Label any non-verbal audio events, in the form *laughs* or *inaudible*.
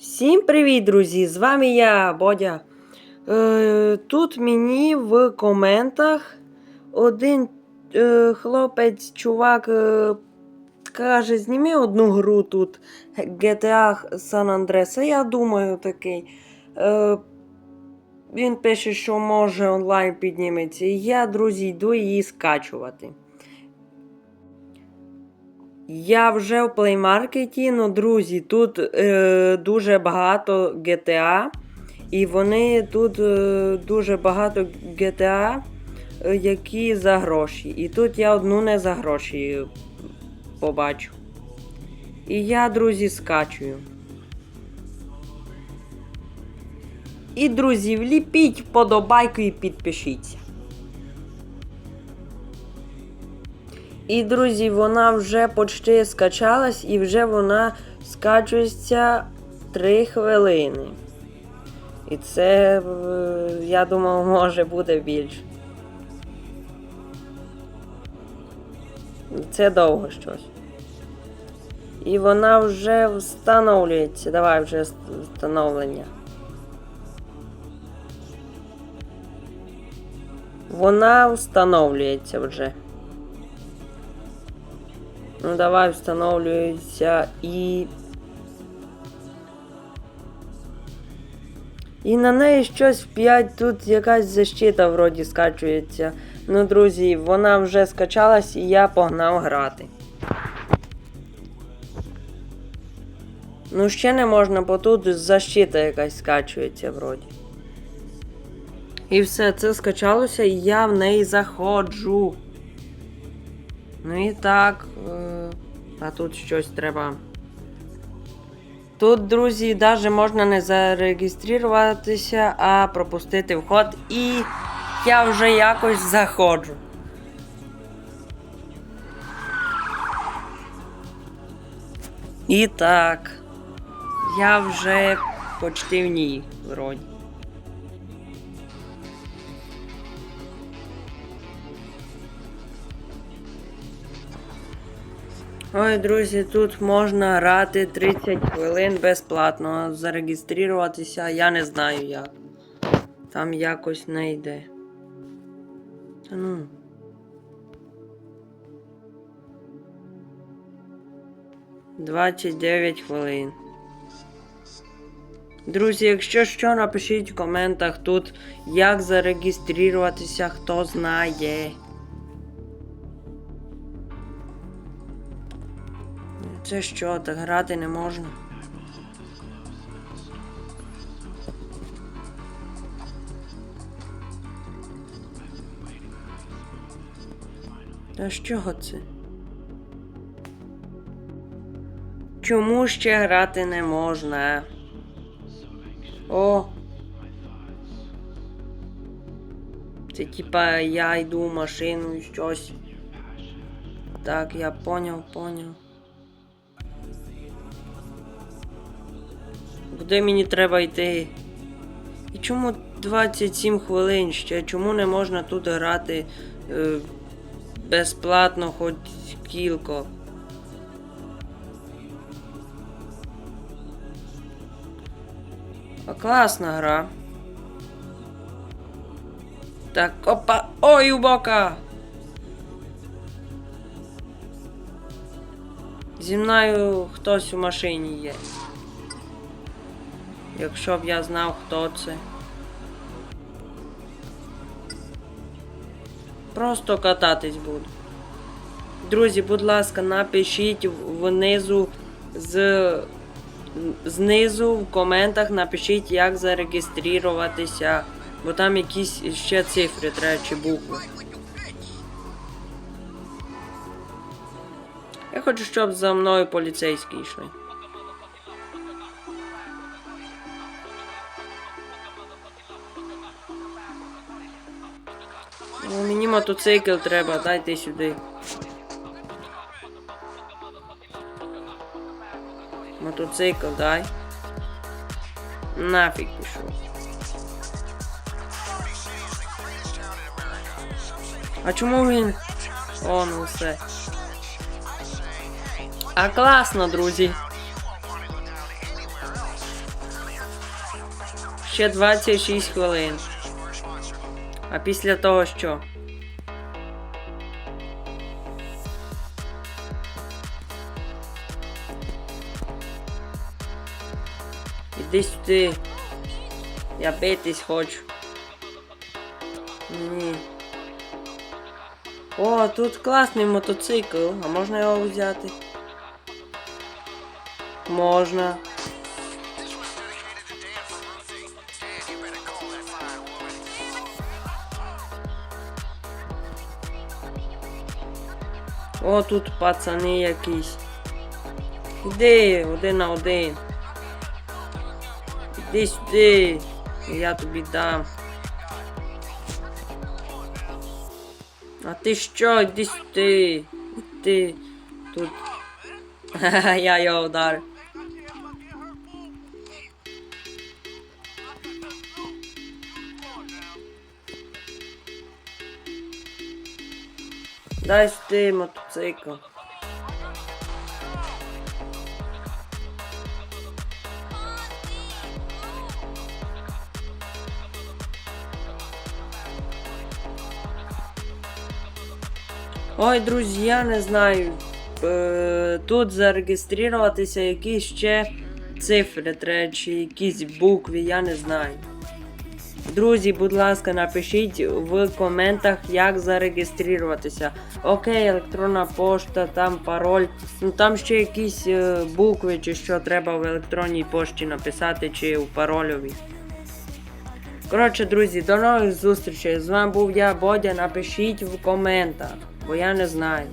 Всім привіт, друзі! З вами я, Бодя. Е, тут мені в коментах один е, хлопець, чувак, е, каже, зніми одну гру тут GTA San Andreas. Я думаю такий. Він пише, що може онлайн підніметься. Я, друзі, йду її скачувати. Я вже в плеймаркеті, ну, друзі, тут е, дуже багато GTA. І вони тут е, дуже багато GTA, е, які за гроші. І тут я одну не за гроші побачу. І я, друзі, скачую. І, друзі, вліпіть вподобайку і підпишіться. І, друзі, вона вже почти скачалась і вже вона скачується 3 хвилини. І це, е, я думав, може буде більше. Це довго щось. І вона вже встановлюється. Давай вже встановлення. Вона встановлюється вже. Ну, давай встановлюється і. І на неї щось в 5 тут якась защита вроді скачується. Ну, друзі, вона вже скачалась і я погнав грати. Ну, ще не можна, бо тут защита якась скачується вроді. І все, це скачалося, і я в неї заходжу. Ну і так. Е, а тут щось треба. Тут, друзі, навіть можна не зареєструватися, а пропустити вход. І я вже якось заходжу. І так. Я вже почти в ній вроді. Ой, друзі, тут можна грати 30 хвилин безплатно. Зареєструватися я не знаю як. Там якось не йде. Та ну. Двадцять дев'ять хвилин. Друзі, якщо що, напишіть в коментах тут, як зареєструватися, хто знає. Це що, так грати не можна? Та з чого це? Чому ще грати не можна? О! Це типа я йду в машину і щось. Так, я поняв, поняв. Куди мені треба йти? І чому 27 хвилин ще? Чому не можна тут грати е, безплатно хоч кілько? А класна гра. Так, опа! Ой, у бока! Зі мною хтось у машині є. Якщо б я знав, хто це. Просто кататись буду. Друзі, будь ласка, напишіть внизу з знизу в коментах напишіть, як зареєструватися, бо там якісь ще цифри треба чи букви. Я хочу, щоб за мною поліцейські йшли. Ну, мені мотоцикл треба, дайте сюди. Мотоцикл дай. Нафіг пішов. А чому він? О, ну все. А класно, друзі. Ще 26 хвилин. А після того що? Іди сюди. Я битись хочу. Ні. О, тут класний мотоцикл. А можна його взяти? Можна. О, тут пацани якісь. Іди один на один. Іди сюди. Я тобі дам. А ти що? Іди сюди. Іди. тут. Ха-ха, *laughs* я його ударив. Дай сюди мотоцикл. Ой, друзі, я не знаю. Е, Тут зареєструватися якісь ще цифри треба, чи якісь букви, я не знаю. Друзі, будь ласка, напишіть в коментах, як зареєструватися. Окей, електронна пошта, там пароль. Ну там ще якісь е, букви, чи що треба в електронній пошті написати, чи в парольовій. Коротше, друзі, до нових зустрічей. З вами був я, Бодя. Напишіть в коментах, бо я не знаю.